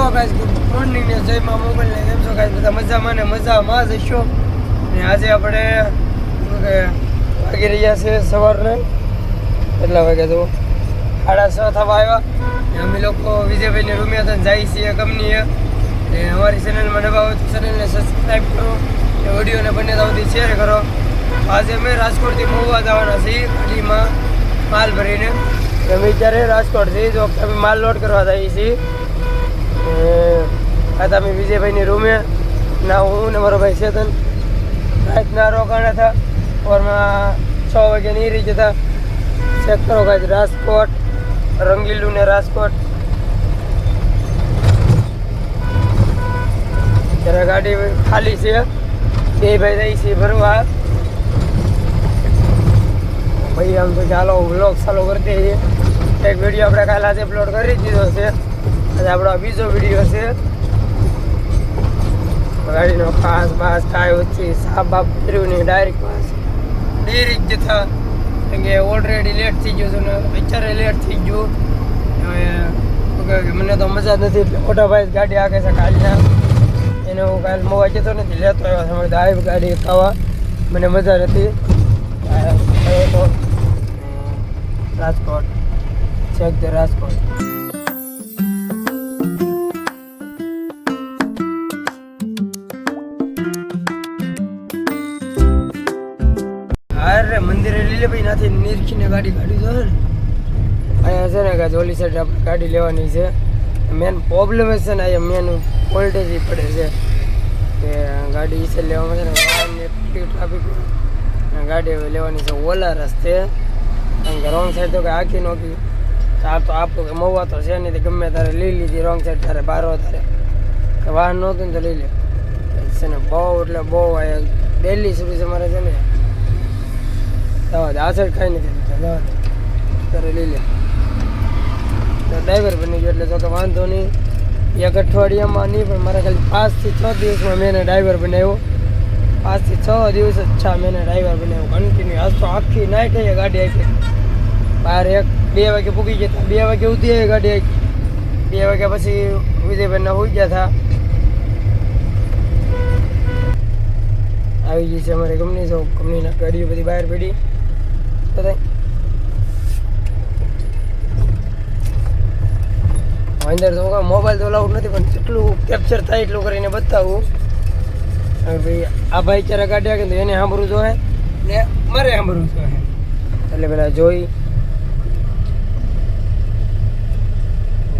Hello guys good morning ને જય માં મોબાઈલ ને કેમ છો ગાઈસ બધા મજામાં ને મજામાં જ છો ને આજે આપણે વાગી રહ્યા છે સવારને. કેટલા વાગે તો સાડા છ થવા આવ્યા. ને અમે લોકો વિજયભાઈને રૂમે હતા જાય છીએ કંપનીએ. ને અમારી ચેનલમાં નવા હોય તો ચેનલને સબસ્ક્રાઈબ કરો. ને વિડીયોને બંને સુધી શેર કરો. આજે અમે રાજકોટથી મોવા જવાના છીએ ગાડીમાં માલ ભરીને અમે અત્યારે રાજકોટથી, જો અમે માલ લોડ કરવા જઈએ છીએ. આ તમે વિજયભાઈની રૂમે. ના, હું ને મારો ભાઈ ચેતન. રાતના રોકાણા હતા ઓરમાં છ વાગે રહી જતા. ચેક કરો કાંઈ રાજકોટ, રંગીલું ને રાજકોટ. ત્યારે ગાડી ખાલી છે. બે ભાઈ રહી છે ભરવા. ભાઈ આમ તો ચાલો વ્લોગ ચાલુ કરી દઈએ. એક વીડિયો આપણે કાલે આજે અપલોડ કરી દીધો છે. આપણો બીજો વીડિયો છે. ગાડીનો ખાસ બાસ કાંઈ ઓછી સાફ બાપ કર્યું નહીં ડાયરેક્ટ પાસ ડાયરેક્ટ જતા કે ઓલરેડી લેટ થઈ ગયું હતું ને અત્યારે લેટ થઈ ગયું. હવે મને તો મજા નથી એટલે મોટા ભાઈ ગાડી આગે છે કાલના. એને હું કાલ મોવા જતો નથી, લેતો આવ્યો છે આવી ગાડી ખાવા. મને મજા નથી. રાજકોટ. ધ રાજકોટ. નાથી નીરખીને ગાડી કાઢી દો ને અહીંયા છે ને કાંઈ ઓલી સાઈડ આપણે ગાડી લેવાની છે. મેન પ્રોબ્લેમ છે ને અહીંયા મેન વોલ્ટેજ પડે છે. કે ગાડી છે લેવામાં છે ને વાહન એટલી ટ્રાફિક ગાડી હવે લેવાની છે ઓલા રસ્તે. કારણ કે રોંગ સાઈડ તો કંઈ આખી નોખી આ તો આપો કે મવા તો છે નહીં ગમે તારે લઈ લીધી રોંગ સાઈડ તારે બારો તારે. વાહન નહોતું ને તો લઈ લે. છે ને બહુ એટલે બહુ ડેલી સુધી મારે છે ને દવા આ સાઈડ ખાઈ ડ્રાઈવર બની ગયો, એટલે તો કે વાંધો નહીં. એક અઠવાડિયામાં નહીં, પણ મારે ખાલી પાંચથી છ દિવસમાં મેં એને ડ્રાઈવર બનાવ્યો. પાંચથી છ દિવસ જ છ મેં એને ડ્રાઈવર બનાવ્યો. કન્ટિન્યુ આજ તો આખી નાઈટ એ ગાડી આવી બહાર એક, બે વાગે પૂગી હતા. બે વાગે ઉધી આવી ગાડી આવી બે વાગ્યા પછી વિજયભાઈના હોઈ ગયા હતા. આવી ગઈ છે અમારી કંપની તો કંપનીના ગાડીઓ બધી બહાર પડી. બધા અંદર તો મોબાઈલ તો અલાઉડ નથી પણ જેટલું કેપ્ચર થાય એટલું કરીને બતાવું ભાઈ આ ભાઈ ચારા કાઢ્યા કે એને સાંભળવું જોઈએ ને મારે સાંભળવું જોઈએ એટલે પેલા જોઈ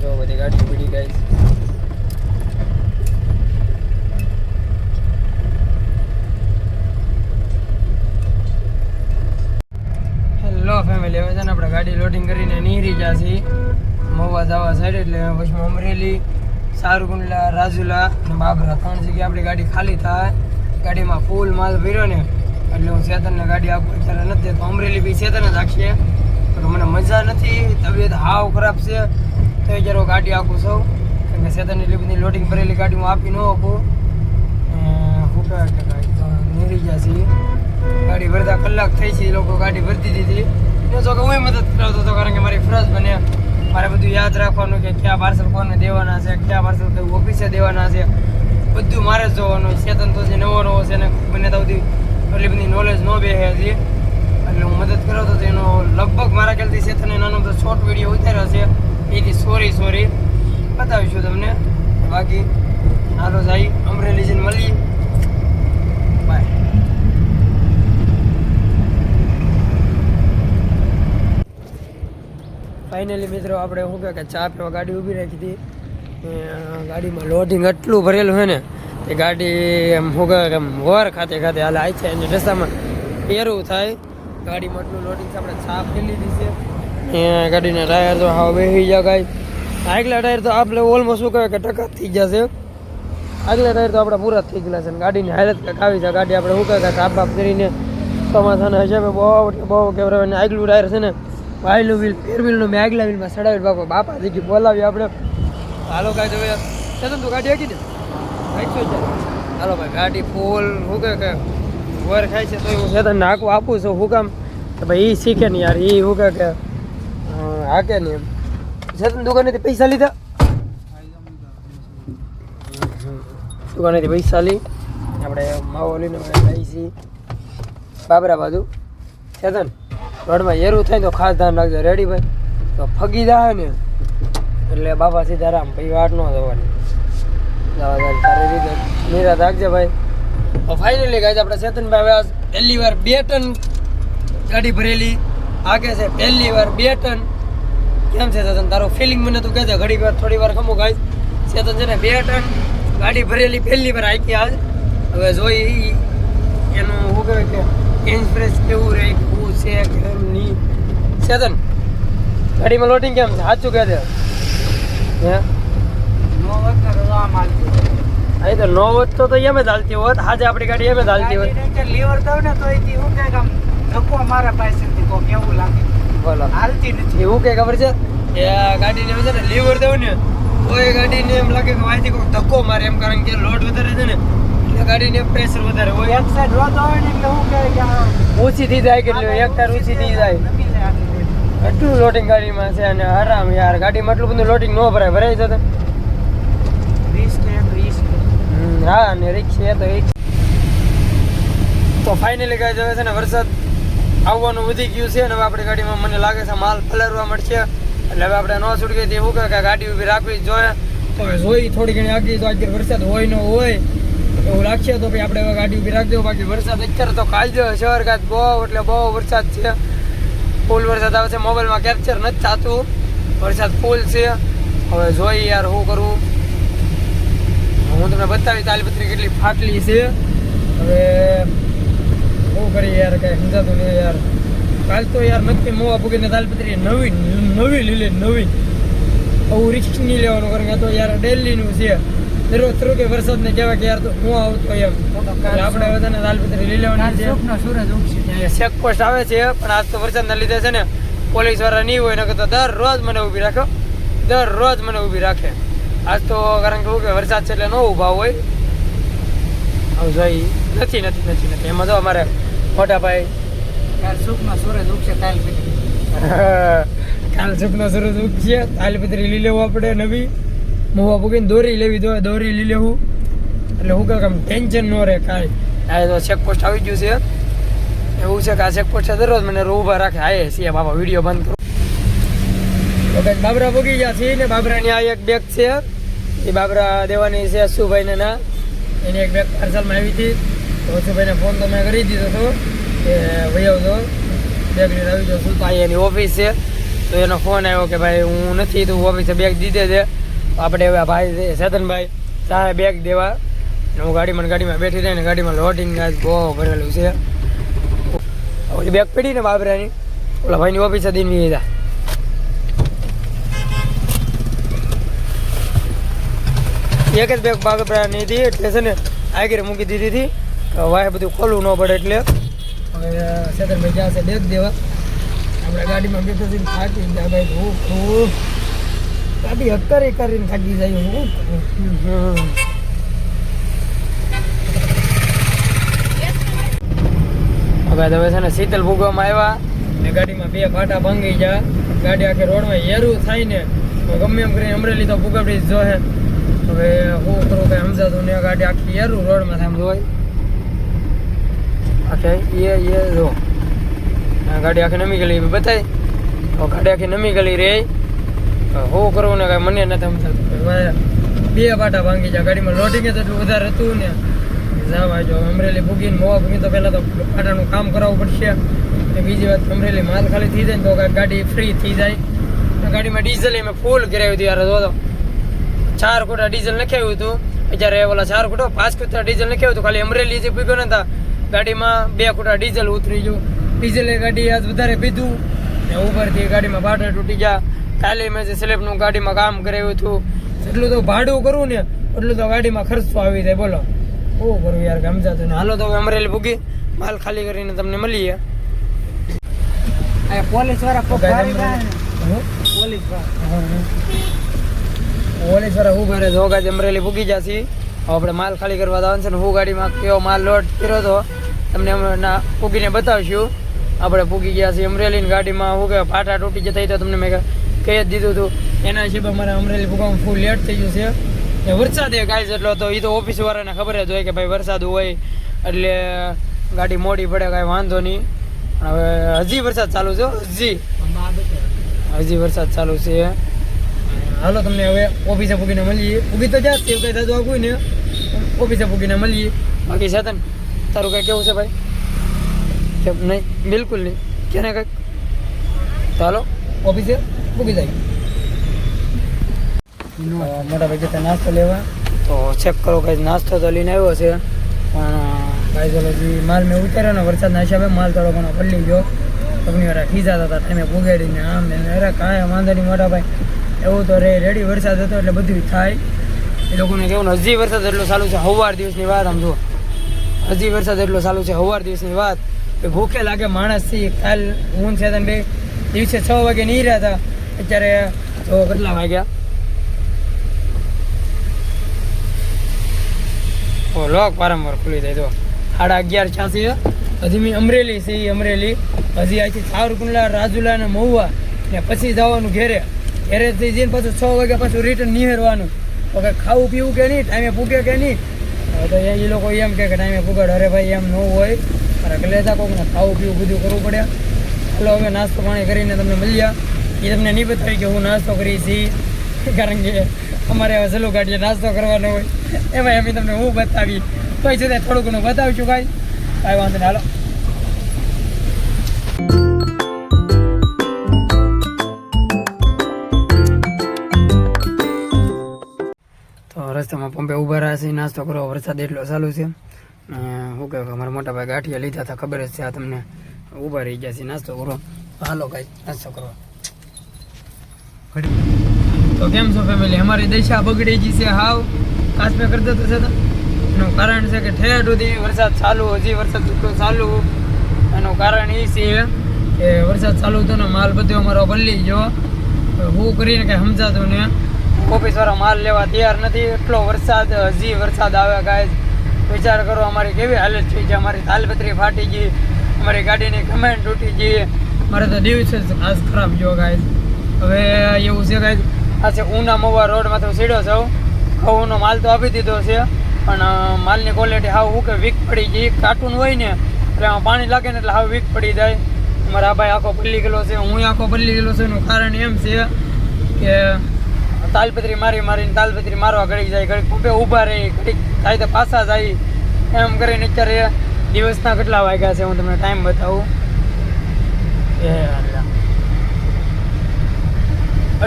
જો બધી ગાડી પીડી ગઈ હેલો ફેમિલી હવે છે ને આપણે ગાડી લોડિંગ કરીને નીરી છીએ. મહુવા જવા સાઈડ એટલે પછી અમરેલી સારુકુંડલા રાજુલા અને બાબરા ત્રણ જગ્યાએ આપણી ગાડી ખાલી થાય. ગાડીમાં ફૂલ માલ ભર્યો ને, એટલે હું ચેતનને ગાડી આપું, અત્યારે નથી તો અમરેલી બી ચેતન જ રાખીએ. તો મને મજા નથી, તબિયત હાવ ખરાબ છે. તો એ જ્યારે ગાડી આપું સૌ. કેમ કે ચેતનની એટલી લોડિંગ ભરેલી ગાડી હું આપી ન આપું. નીરી ગયા છીએ. ગાડી ભરતા કલાક થઈ છે, એ લોકો ગાડી ભરતી દીધી. એ તો હું મદદ કરાવતો હતો કારણ કે મારી ફરજ બને. મારે બધું યાદ રાખવાનું કે કયા પાર્સલ કોને દેવાના છે, કયા પાર્સલ કઈ ઓફિસે દેવાના છે. બધું મારે જ જોવાનું ચેતન તો જે નવો નવો છે ને મને તો બધી એટલી બધી નોલેજ ન બે હજી. એટલે હું મદદ કરાવતો હતો એનો લગભગ મારા ખ્યાલથી ચેતને નાનો બધો શોર્ટ વીડિયો ઉતાર્યો છે. એથી સોરી સોરી બતાવીશું તમને. બાકી, હાલો, જાય. અમરેલી જઈને મળીએ. ફાઇનલી મિત્રો, આપણે શું કે ચા પીવા ગાડી ઊભી રાખી હતી. ગાડીમાં લોડિંગ એટલું ભરેલું છે ને એ ગાડી એમ શું કે આમ વર ખાતે ખાતે હાલે આવી છે એને રસ્તામાં એરું થાય. ગાડીમાં એટલું લોડિંગ આપણે ચા પી લીધી છે. ગાડીના ટાયર તો હાવ બેસી ગયા ગાય આગલા ટાયર તો આપણે ઓલમોસ્ટ શું કહેવાય કે ટકા થઈ જશે આગલા ટાયર તો આપણા પૂરા થઈ ગયેલા છે ગાડીની હાલત કંઈક આવી છે. ગાડી આપણે શું કહેવાય કે સાફ બાફ કરીને ચોમાસાના હિસાબે બહુ બહુ કેવરાવે આગલું ટાયર છે ને વાયલું વ્હીલ પેર વ્હીલનું મેં આગલા વ્હીલમાં સડાવી બાપા બાપા દીધી બોલાવી આપણે. હાલો કાંઈ હવે ચેતન તું ગાડી હાકી ને હાલો ભાઈ, ગાડી ફૂલ શું કે વર ખાય છે તો હું ચેતનને નાખું આપું છું હું કામ ભાઈ એ શીખે ને યાર એ શું કે હાકે ને એમ. ચેતન દુકાનેથી પૈસા લીધા? દુકાનેથી પૈસા લઈ આપણે માવો લઈને જઈએ છીએ બાબરા બાજુ. ચેતન રોડમાં એરું થાય તો ખાસ ધ્યાન રાખજો. રેડી ભાઈ? તો ફગી જાય ને, એટલે બાપા સીતારામ પછી વાટ ન જવાની. સારી રીતે નિરા રાખજે ભાઈ. તો ફાઇનલી ગાય આપણે ચેતનભાઈ વ્યાસ પહેલી વાર બે ટન ગાડી ભરેલી. આગે છે પહેલી વાર બે ટન. કેમ છે ચેતન? તારો ફિલિંગ મને તું કહેજે. ઘડી વાર, થોડી વાર ખમો ગાય ચેતન છે ને બે ટન ગાડી ભરેલી, પહેલી વાર આકી આજ. હવે જોઈ કે ઇન્સ્પ્રેસ કેવું કેવું છે કેમ નહીં ચેતન ગાડીમાં લોડિંગ કેમ છે? સાચું કહે છે. હે? અહીં તો નો હોત તો એમ જ હાલતી હોત. આજે આપણી ગાડી એમ જ હાલતી હોત. લીવર દઉં ને તો એથી હું કંઈક આમ ધક્કો મારા પાસેથી કોક કેવું લાગે. બોલો હાલતી નથી. એવું કઈ ખબર છે? કે આ ગાડીને છે ને લીવર દઉં ને તો એ ગાડીને એમ લાગે કે વાંચી કોઈ ધક્કો મારે એમ કારણ કે લોડ વધારે છે ને ગાડીને પ્રેશર વધારે હોય. એક સાઈડ રોતો હોય ને એટલે હું કહે કે ઓછી થઈ જાય કેટલું એક તાર ઓછી થઈ જાય. એટલું લોડિંગ ગાડીમાં છે અને આરામ યાર. ગાડીમાં એટલું બધું લોટિંગ ન ભરાય. ભરાય જતો હા અને રિક્ષા તો એક. તો ફાઇનલી ગાય જવે છે ને વરસાદ આવવાનું વધી ગયું છે અને હવે આપણી ગાડીમાં મને લાગે છે માલ પલરવા મળશે. એટલે હવે આપણે ન છૂટકે તે શું કે ગાડી ઊભી રાખવી જોઈએ. તો હવે જોઈ થોડી ઘણી આગળ જો આજે વરસાદ હોય ન હોય એવું લાગશે તો ભાઈ આપણે ગાડી ઊભી રાખી દો બાકી વરસાદ અત્યારે તો કાલજો શહેર કાચ બહુ એટલે બહુ વરસાદ છે. ફૂલ વરસાદ આવે છે. મોબાઈલમાં કેપ્ચર નથી થતું. વરસાદ ફૂલ છે. હવે જોઈ યાર શું કરવું. હું તમને બતાવી તાલપત્રી કેટલી ફાટલી છે. હવે શું કરીએ યાર, કઈ સમજાતું નહીં યાર. કાલ તો યાર નક્કી મોવા ભૂગીને તાલપત્રી નવી નવી લીલી નવી આવું રિસ્ક નહીં લેવાનું, કારણ કે તો યાર ડેલીનું છે. થયું કે વરસાદને કહેવાય કે યાર તો હું આવતો એમ. આપણે બધાને લાલપત્રી લઈ લેવાની છે. સૂરજ ઉગશે ચેક પોસ્ટ આવે છે પણ આજ તો વરસાદના લીધે છે ને પોલીસવાળા નહીં હોય નકર તો દરરોજ મને ઊભી રાખો દરરોજ મને ઊભી રાખે. આજ તો કારણ કે કે વરસાદ છે એટલે ન ઊભા હોય. હવે જોઈ. નથી નથી નથી નથી. એમાં તો અમારે મોટા ભાઈ કાલ સુખનો સૂરજ ઉગશે કાલ પછી કાલ સુખનો સરસ ઉગશે તાલપત્રી લઈ લેવું આપણે નવી. મોવા પૂગીને દોરી લેવી દો દોરી લઈ લેવું. એટલે હું આમ ટેન્શન ન રહે કાંઈ. આ તો ચેક પોસ્ટ આવી ગયું છે. એવું છે કે આ ચેક પોસ્ટ દરરોજ મને ઊભા રાખે. આયે છીએ બાબા વીડિયો બંધ કરો? બાબરા પૂગી ગયા છે ને, બાબરાની આ એક બેગ છે. એ બાબરા દેવાની છે અશુભાઈને ના. એની એક બેગ પાર્સલમાં આવી હતી. તો અશુભાઈને ફોન તો મેં કરી દીધો હતો. કે ભાઈ આવજો. બેગ લઈને આવી જાઉં છું. તો એની ઓફિસ છે. તો એનો ફોન આવ્યો કે ભાઈ હું નથી, તો ઓફિસે બેગ દીધે છે. આપણે હવે ભાઈ છે તારે બેગ દેવા. હું ગાડીમાં ગાડીમાં બેઠી રહીને ગાડીમાં લોડિંગ આજ બહુ ભરેલું છે. ઓલી બેગ પડી ને બાબરાની ઓલા ભાઈની ઓફિસે દઈને લીધા. એક જ બેગ બાબરાની હતી, એટલે છે ને આગળ મૂકી દીધી હતી. વાય બધું ખોલવું ન પડે એટલે. હવે ચેતનભાઈ જ્યાં છે? બેગ દેવા. આપણે ગાડીમાં બેઠા થાકી ભાઈ ખૂબ હું. ગાડી હકારી કરીને થાકી જાય હું? હવે હવે છે ને શીતલ ભૂગવામાં આવ્યા ને ગાડીમાં બે ફાટા ભાંગી ગયા. ગાડી આખી રોડમાં હેરું થાય ને ગમે એમ કરીને અમરેલી તો ભૂગવડી જ જોહે. હવે હું કરું કઈ સમજાતું ને ગાડી આખી હેરું રોડમાં થાય એમ જોવાય એ એ, જો. ગાડી આખી નમી ગયેલી બતાય ગાડી આખી નમી ગયેલી રે. હું કરવું ને કાંઈ મને નથી સમજાતું. બે પાટા ભાંગી જાય ગાડીમાં લોડિંગ જ એટલું વધારે હતું ને. જવા જો અમરેલી ભૂગીને મોવા ભૂગીને તો પહેલાં તો પાટાનું કામ કરાવવું પડશે. ને બીજી વાત, અમરેલી માલ ખાલી થઈ જાય ને તો ગાડી ફ્રી થઈ જાય. ગાડીમાં ડીઝલ મેં ફૂલ કરાવ્યું હતું યાર. જો ચાર કોટા ડીઝલ નખાવ્યું હતું. અત્યારે ઓલા ચાર કોટા પાંચ કોટા ડીઝલ નખાવ્યું હતું. ખાલી અમરેલી જે પીગો નતા ગાડીમાં બે કોટા ડીઝલ ઉતરી ગયું. ડીઝલ ગાડી આજ વધારે પીધું ને ઉપરથી ગાડીમાં બાટા તૂટી ગયા. કાલે મેં જે સ્લેબનું ગાડીમાં કામ કરાવ્યું હતું એટલું તો ભાડું કરવું ને એટલું તો ગાડીમાં ખર્ચો આવી જાય બોલો. શું કરવું યાર સમજાતું ને હાલો તો હવે અમરેલી ભૂગી માલ ખાલી કરીને તમને મળીએ. પોલીસવાળા. હમ? પોલીસવાળા. હું. ઘરે જો અમરેલી ભૂગી જશે આપણે માલ ખાલી કરવા જવાનું છે ને હું ગાડીમાં કેવો માલ લોડ કર્યો હતો તમને હમણાં પૂગીને બતાવશું. આપણે પૂગી ગયા છીએ અમરેલી ગાડીમાં. હું કે ફાટા તૂટી જતા તો તમને મેં કહી જ દીધું હતું એના હિસાબે અમારે અમરેલી ભૂકંપ ફૂલ લેટ થઈ ગયું છે. એ વરસાદ એ કાંઈ એટલો તો એ તો ઓફિસ વાળાને ખબર જ હોય કે ભાઈ વરસાદ હોય, એટલે ગાડી મોડી પડે, કાંઈ વાંધો નહીં. હવે હજી વરસાદ ચાલુ છે હજી. હજી વરસાદ ચાલુ છે. હાલો તમને હવે ઓફિસે પૂગીને મળીએ. પૂગી તો જાત તે કંઈ થતું આવું ને. ઓફિસે પૂગીને મળીએ. બાકી છે તને? તારું કંઈ કેવું છે ભાઈ? કેમ નહીં? બિલકુલ નહીં. કે ને કંઈક ચાલો ઓફિસે પૂગી જાય. મોટા ભાઈ જતા નાસ્તો લેવા. તો ચેક કરો કે નાસ્તો તો લઈને આવ્યો છે. પણ ભાઈ ચલો માલ મેં ઉતાર્યો ને વરસાદના હિસાબે માલ થોડો ઘણો પલળી ગયો. કંપની વાર ખીજાતા હતા ટાઈમે પુગાડીને આમ ને અરે કાંઈ વાંધો નહીં મોટા ભાઈ. એવું તો રે રેડી વરસાદ હતો એટલે બધું થાય. એ લોકોને કેવું ને હજી વરસાદ એટલો ચાલુ છે હવાર દિવસની વાત આમ જો હજી વરસાદ એટલો ચાલુ છે હવાર દિવસની વાત. કે ભૂખે લાગે માણસથી કાલ ઊંઘ છે તને બે દિવસે છ વાગે નહીં રહ્યા હતા અત્યારે જો કેટલા વાગ્યા? ઓ, લોક વારંવાર ખુલી જાય તો. સાડા અગિયાર છ્યાસી હજી મેં અમરેલી છે એ અમરેલી. હજી આથી સાવરકુંડલા રાજુલા અને મહુવા ને પછી જવાનું ઘેરે. ઘેરેથી જઈને પાછું છ વાગે પાછું રિટર્ન નિહેરવાનું તો કંઈ ખાવું પીવું કે નહીં ટાઈમે પૂગે કે નહીં? તો એ લોકો એમ કે ટાઈમે પૂગાડ. અરે ભાઈ, એમ ન હોય. અરે લેતા કોકને ખાવું પીવું બધું કરવું પડે. ચાલો હવે નાસ્તો પાણી કરીને તમને મળ્યા એ તમને નહીં બતાવી કે હું નાસ્તો કરી છી. કારણ કે અમારે સલું ગાડીએ નાસ્તો કરવાનો હોય. એમાં અમે તમને હું બતાવી તોય છતાં થોડું ઘણું બતાવું છું કાંઈ વાંધો નહીં, હાલો. તો રસ્તામાં પંપે ઊભા રહ્યા છે, નાસ્તો કરો, વરસાદ એટલો ચાલુ છે. શું કહે અમારા મોટા ભાઈ ગાંઠિયા લીધા હતા, ખબર જ છે આ તમને. ઊભા રહી ગયા છે, નાસ્તો કરો. તો હાલો કાંઈ નાસ્તો કરો. તો કેમ છો ફેમિલી અમારી દશા બગડી ગઈ છે હાવ. કાશ્મીર કરતો તો છે તો? એનું કારણ છે કે ઠેઠ સુધી વરસાદ ચાલુ, હજી વરસાદ એટલો ચાલુ. એનું કારણ એ છે કે વરસાદ ચાલુ હતો ને માલ બધો અમારો બદલી ગયો. હું કરીને કંઈ સમજાતું ને. ઓફિસ વાળા માલ લેવા તૈયાર નથી. એટલો વરસાદ, હજી વરસાદ આવે ગાય વિચાર કરો અમારી કેવી હાલત થઈ છે. અમારી તાલપત્રી ફાટી ગઈ. અમારી ગાડીની કમેન્ટ તૂટી ગઈ. મારે તો દિવસ જ ખાસ ખરાબ ગયો ગાય હવે એવું છે ગાય આ છે ઉના મવા તો સીડો છે. ઘઉંનો માલ તો આપી દીધો છે, પણ માલની ક્વોલિટી હાવ હું કે વીક પડી ગઈ. કાર્ટૂન હોય ને, એટલે આમાં પાણી લાગે ને એટલે હાવ વીક પડી જાય. મારા ભાઈ આખો બદલી ગયેલો છે, હું આખો બદલી ગયેલો છે, એનું કારણ એમ છે કે તાલપત્રી મારી મારીને તાલપત્રી મારવા ઘડી જાય ઘડી ખૂબે ઊભા રહી, ઘડીક થાય તો પાછા જાય. એમ કરીને અત્યારે દિવસના કેટલા વાગ્યા છે, હું તમને ટાઈમ બતાવું. એ.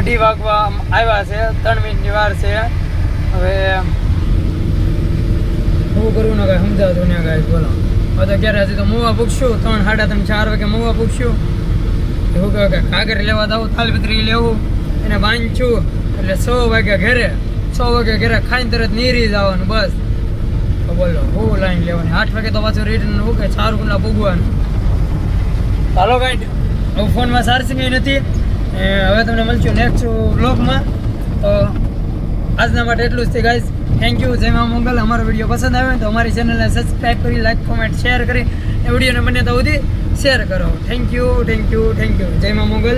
અઢી વાગવા આવ્યા છે, ત્રણ મિનિટની વાર છે. હવે હું કરવું ને કાંઈ, સમજાતું ને કાંઈ, બોલો. હવે તો ક્યારે હજી તો મોવા પૂછશું? ત્રણ, સાડા ત્રણ, ચાર વાગે મોવા પૂછશું. એવું કહે કે કાગર લેવા દઉં તાલપત્રી લેવું, એને બાંધશું. એટલે સો વાગ્યા ઘરે, સો વાગે ઘરે ખાઈને તરત નીરી જવાનું, બસ. તો બોલો, હું લાઈન લેવાની? આઠ વાગે તો પાછું રિટર્ન હું કે ચાર ગુના પૂગવાનું ચાલો હું ફોનમાં ચાર્જિંગ નથી. હવે તમને મળશું નેક્સ્ટ બ્લોગમાં તો આજના માટે એટલું જ છે ગાઈઝ થેન્ક યુ જય મા મંગલ. અમારો વીડિયો પસંદ આવે તો અમારી ચેનલને સબસ્ક્રાઈબ કરી લાઈક કોમેન્ટ શેર કરી. એ વિડીયોને બને તો સુધી શેર કરો. Thank you thank you thank you જય મા મંગલ.